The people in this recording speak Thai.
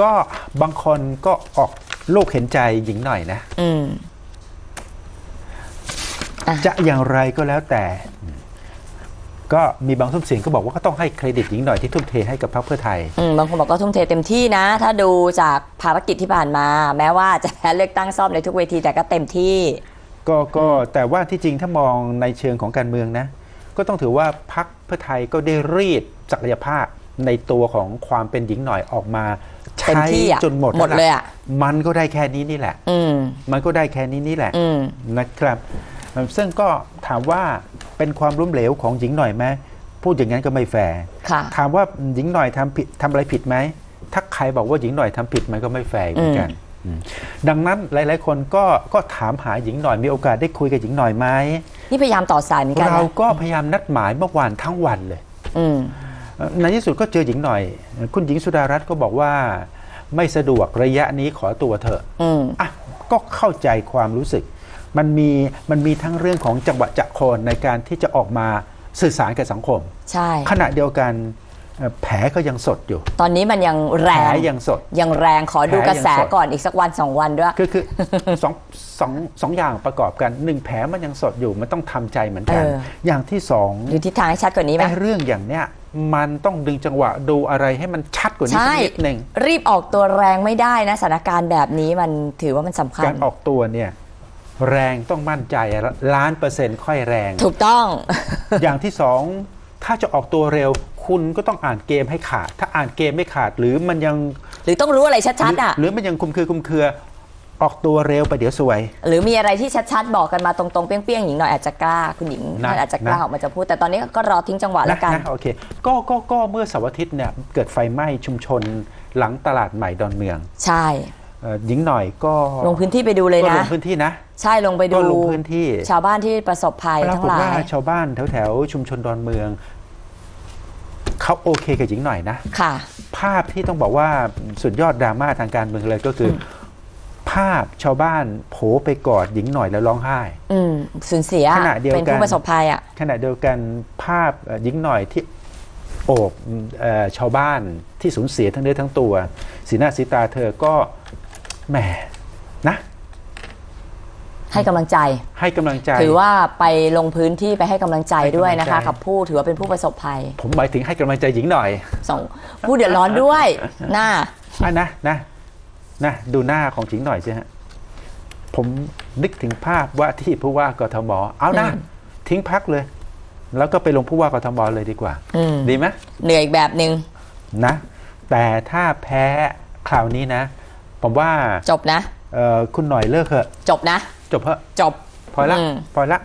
ก็บางคนก็ออกลูกเห็นใจหญิงหน่อยนะ อืมอะจะอย่างไรก็แล้วแต่ ก็มีบางทุ่มเสียงก็บอกว่าก็ต้องให้เครดิตหญิงหน่อยที่ทุ่มเทให้กับพรรคเพื่อไทย อืมบางคนบอกก็ทุ่มเทเต็มที่นะ ถ้าดูจากภารกิจที่ผ่านมา แม้ว่าจะแพ้เลือกตั้งซ่อมในทุกเวทีแต่ก็เต็มที่ ก็ก็แต่ว่าที่จริงถ้ามองในเชิงของการเมืองนะ ก็ต้องถือว่าพรรคเพื่อไทยก็ได้รีดศักยภาพในตัวของความเป็นหญิงหน่อยออกมา เต็มใช้ที่อะจนหมดหมดแวเลยอะมันก็ได้แค่นี้นี่แหละ อืมมันก็ได้แค่นี้นี่แหละอืมนะครับ ซึ่งก็ถามว่าเป็นความล้มเหลวของหญิงหน่อยไหมพูดอย่างนั้นก็ไม่แฟร์ค่ะถามว่าหญิงหน่อยทำผิดทำอะไรผิดไหมถ้าใครบอกว่าหญิงหน่อยทำผิดมันก็ไม่แฟร์เหมือนกันอืมดังนั้นหลาย ๆ คนก็ก็ถามหาหญิงหน่อยมีโอกาสได้คุยกับหญิงหน่อยไหมนี่พยายามต่อสายเหมือนกันเรานะก็พยายามนัดหมายเมื่อวานทั้งวันเลยอืมเอ่อ ในที่สุดก็เจอหญิงหน่อย คุณหญิงสุดารัตน์ก็บอกว่าไม่สะดวกระยะนี้ขอตัวเถอะอืมอะก็เข้าใจความรู้สึก มันมีมันมีทั้งเรื่องของจังหวะจะโคนในการที่จะออกมาสื่อสารกับสังคม ใช่ ขณะเดียวกันเอ่อ แผลก็ยังสดอยู่ ตอนนี้มันยังแรแผลงยังสด ยังแรงขอดูแผลกระแสยังสดก่อนอีกสักวันสองวันด้วย คือคือสองสองสองอย่างประกอบกันหนึ่งแผลมันยังสดอยู่มันต้องทำใจเหมือนกันเอออย่างที่สองดูทิศทางให้ชัดกว่านี้ไหมไอ้เรื่องอย่างเนี้ยมันต้องดึงจังหวะดูอะไรให้มันชัดกว่านี้ใช่สักนิดหนึ่งรีบออกตัวแรงไม่ได้นะสถานการณ์แบบนี้มันถือว่ามันสำคัญการออกตัวเนี่ยแรงต้องมั่นใจล้านเปอร์เซ็นต์ค่อยแรง ถูกต้อง อย่างที่สองถ้าจะออกตัวเร็ว คุณก็ต้องอ่านเกมให้ขาด ถ้าอ่านเกมไม่ขาดหรือมันยังหรือต้องรู้อะไรชัดๆอะหรือมันยังคุมคือคุมเครือออกตัวเร็วไปเดี๋ยวสวย หรือมีอะไรที่ชัดๆ บอกกันมาตรงๆ เปี้ยงๆหญิงหน่อยอาจจะกล้าคุณหญิงนะอาจจะกล้านะออกมาจะพูด แต่ตอนนี้ก็รอทิ้งจังหวะแล้วกันนะโอเคก็ก็ก็เมื่อเสาร์อาทิตย์เนี่ยเกิดไฟไหม้ชุมชนหลังตลาดใหม่ดอนเมือง ใช่เอ่อหญิงหน่อยก็ลงพื้นที่ไปดูเลยก็ลนะงพื้นที่นะ ใช่ลงไปก็ดูลงพื้นที่ ชาวบ้านที่ประสบภัยปราทั้งกฏหลาว่ายชาวบ้านแถวแถวๆชุมชนดอนเมือง เขาโอเคกับหญิงหน่อยนะ ค่ะ ภาพที่ต้องบอกว่าสุดยอดดราม่าทางการเมืองเลยก็คืออภาพชาวบ้านโผไปกอดหญิงหน่อยแล้วร้องไห้ อืมสูญเสียขณะเดียวกัน เป็นผู้ประสบภัยอะ ขณะเดียวกันภาพเอ่อหญิงหน่อยที่โอบเอ่อชาวบ้านที่สูญเสียทั้งเนื้อทั้งตัว สีหน้าสีตาเธอก็แหมนะ ให้กำลังใจ ให้กำลังใจ ถือว่าไปลงพื้นที่ไปให้กำลังใจให้กำลังด้วยนะคะใจกับผู้ถือว่าเป็นผู้ประสบภัย ผมหมายถึงให้กำลังใจหญิงหน่อยสองผู้เดือดร้อนด้วยหน้าอะนะนะนะดูหน้าของหญิงหน่อยสิฮะผมนึกถึงภาพว่าที่ผู้ว่ากทมเอานะอืมทิ้งพักเลย แล้วก็ไปลงผู้ว่ากทมเลยดีกว่าอืมดีไหมเหนื่อยอีกแบบหนึ่งนะ แต่ถ้าแพ้คราวนี้นะ ผมว่าจบนะเอ่อคุณหน่อยเลิกเถอะ จบนะ จบเถอะจบ พอละอืมพอละ